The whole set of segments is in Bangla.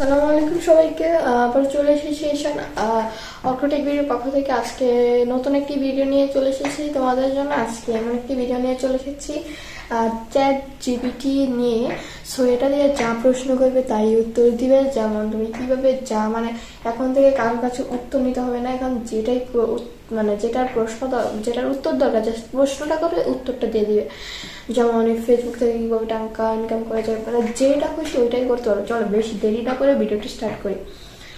সালামু আলাইকুম সবাইকে। আবার চলে এসেছি এসন অক্টোটেক ভিডিওর পক্ষ থেকে। আজকে নতুন একটি ভিডিও নিয়ে চলে এসেছি তোমাদের জন্য। আজকে এমন একটি ভিডিও নিয়ে চলে এসেছি চ্যাট জিবিটি নিয়ে। সো এটা দিয়ে যা প্রশ্ন করবে তাই উত্তর দিবে। যেমন তুমি কীভাবে যা মানে এখন থেকে কারোর কাছে উত্তর নিতে হবে না। এখন যেটাই মানে যেটার প্রশ্ন যেটার উত্তর দরকার জাস্ট প্রশ্নটা করবে, উত্তরটা দিয়ে দিবে। যেমন অনেক ফেসবুক থেকে কীভাবে টাকা ইনকাম করা যায় মানে যেটা খুশি ওইটাই করতে পারো চলো, বেশি দেরি না করে ভিডিওটি স্টার্ট করি।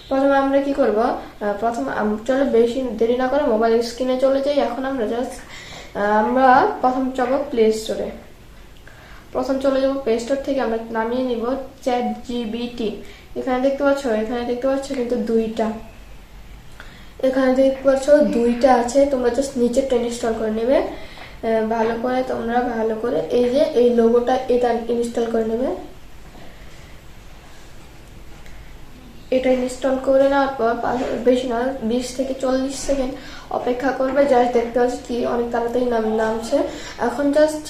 প্রথমে আমরা কি করব? প্রথম চলো বেশি দেরি না করে মোবাইল স্ক্রিনে চলে যাই। এখন আমরা জাস্ট আমরা প্রথম যাব প্লে স্টোরে প্রথম চলে যাব প্লে স্টোর থেকে। আমরা নামিয়ে নিব চ্যাট জিবিটি এখানে দেখতে পাচ্ছ? এখানে দেখতে পাচ্ছ কিন্তু দুইটা। এখানে দেখতে পাচ্ছ দুইটা আছে। তোমরা জাস্ট নিচেরটা ইনস্টল করে নেবে। ভালো করে তোমরা ভালো করে এই যে, এই লোগোটা এটা ইনস্টল করে নেবে। এটা ইনস্টল করে নেওয়ার পর বেশি না, বিশ থেকে চল্লিশ সেকেন্ড অপেক্ষা করবে। জাস্ট দেখতে পাচ্ছি কি অনেক তাড়াতাড়ি নাম, নামছে। এখন জাস্ট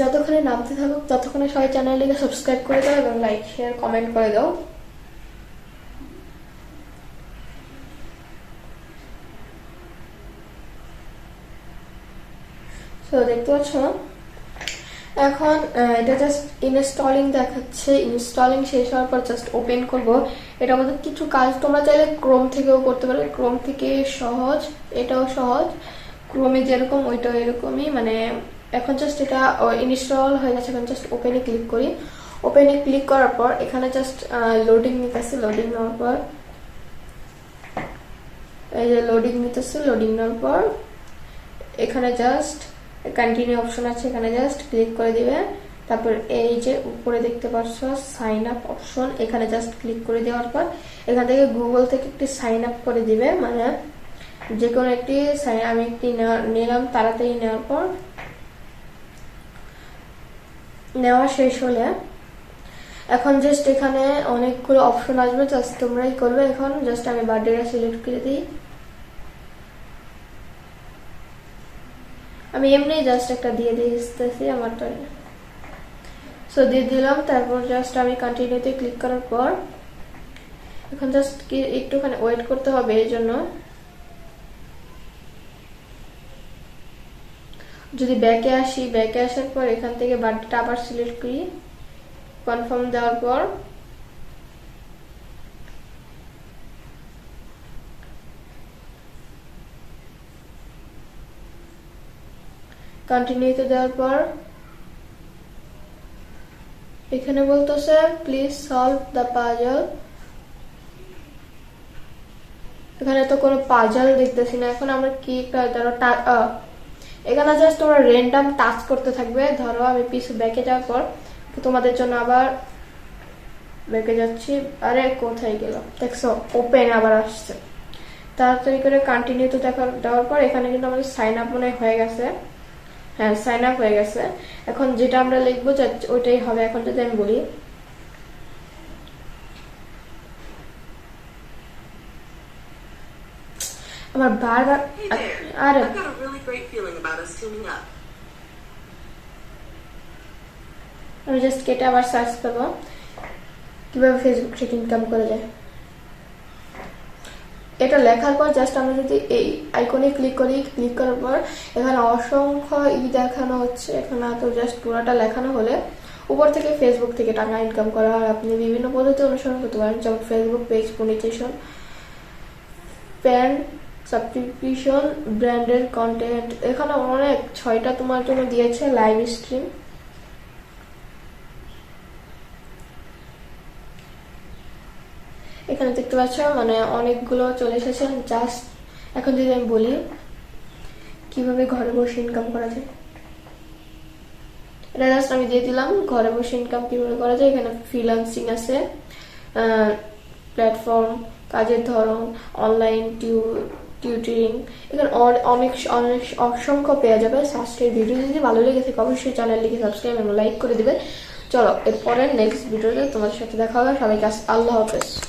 যতক্ষণে নামতে থাকুক, ততক্ষণে সবাই চ্যানেলটিকে সাবস্ক্রাইব করে দাও এবং লাইক শেয়ার কমেন্ট করে দাও। তো দেখতে পাচ্ছ? এখন এটা জাস্ট ইনস্টলিং দেখাচ্ছে। ইনস্টলিং শেষ হওয়ার পর জাস্ট ওপেন করব। এটা আমাদের কিছু কাজ। তোমরা চাইলে ক্রোম থেকেও করতে পারো। ক্রোম থেকে সহজ, এটাও সহজ। ক্রোমে যেরকম, ওইটাও এরকমই। মানে এখন জাস্ট এটা ইনস্টল হয়ে গেছে। এখন জাস্ট ওপেনে ক্লিক করি। ওপেনে ক্লিক করার পর, এখানে জাস্ট লোডিং নিতেছে। লোডিং নেওয়ার পর, এই যে লোডিং নিতেছে। লোডিং নেওয়ার পর, এখানে জাস্ট কন্টিনিউ অপশন আছে, এখানে জাস্ট ক্লিক করে দিবে। তারপর এই যে উপরে দেখতে পাচ্ছ সাইন আপ অপশন এখানে জাস্ট ক্লিক করে দেওয়ার পর এখান থেকে গুগল থেকে একটি সাইন আপ করে দিবে মানে যে কোনো একটি sign- আমি একটি নিলাম, তাড়াতাড়ি নেওয়ার পর নেওয়া শেষ হলে এখন জাস্ট এখানে অনেকগুলো অপশন আসবে জাস্ট তোমরাই করবে। এখন জাস্ট আমি বার্থডেটা সিলেক্ট করে দিই। আমি এমনি জাস্ট একটা দিয়ে দিতেছি, আমার তো সো দিয়ে দিলাম, তারপর জাস্ট আমি কন্টিনিউতে ক্লিক করার পর, এখন জাস্ট একটুখানি ওয়েট করতে হবে এই জন্য। যদি ব্যাকে আসি ব্যাকে আসার পর এখান থেকে বার্থডেটা আবার সিলেক্ট করি কনফার্ম দেওয়ার পর কন্টিনিউতে দেওয়ার পর, এখানে বলতেছে প্লিজ সলভ দ্য পাজল এখানে তো কোনো পাজল দেখতেছি না। এখন আমরা কি ধরো এখানে জাস্ট তোমরা র্যান্ডাম টাচ করতে থাকবে। ধরো আমি পিছু ব্যাকে যাওয়ার পর তোমাদের জন্য আবার ব্যাকে যাচ্ছি। আরে, কোথায় গেল? দেখছ ওপেন আবার আসছে। তাড়াতাড়ি করে কন্টিনিউ তো দেখার দেওয়ার পর, এখানে কিন্তু আমাদের সাইন আপ মনে হয়ে গেছে। হ্যাঁ সাইন আপ হয়ে গেছে। এখন যেটা আমরা লিখব ওইটাই হবে। এখন যদি আমি বলি আমার বারবার আরে. আমি জাস্ট কেটে আবার সার্চ করব। কীভাবে ফেসবুক থেকে ইনকাম করা যায়। এটা লেখার পর জাস্ট আমরা যদি এই আইকনে ক্লিক করি ক্লিক করার পর এখানে অসংখ্য ই দেখানো হচ্ছে। এখানে তো জাস্ট পুরোটা লেখানো হলে উপর থেকে ফেসবুক থেকে টাকা ইনকাম করা হয়। আপনি বিভিন্ন পদ্ধতি অনুসরণ করতে পারেন, যেমন Facebook page monetization fan subscription branded content এখানে অনেক, ছয়টা তোমার জন্য দিয়েছে লাইভ স্ট্রিম এখানে দেখতে পাচ্ছ মানে অনেকগুলো চলে এসেছে। জাস্ট এখন যদি আমি বলি, কীভাবে ঘরে বসে ইনকাম করা যায়? এটা জাস্ট আমি দিয়ে দিলাম, ঘরে বসে ইনকাম কীভাবে করা যায়? এখানে ফ্রিল্যান্সিং আছে প্ল্যাটফর্ম কাজের ধরন অনলাইন টিউটরিং এখানে অনে- অনেক অনেক, অসংখ্য পেয়ে যাবে। আজকের ভিডিও যদি ভালো লেগে থাকে, অবশ্যই চ্যানেলটিকে সাবস্ক্রাইব এবং লাইক করে দিবে। চলো এরপরে নেক্সট ভিডিওতে তোমাদের সাথে দেখা হবে। সবাইকে আল্লাহ হাফেজ।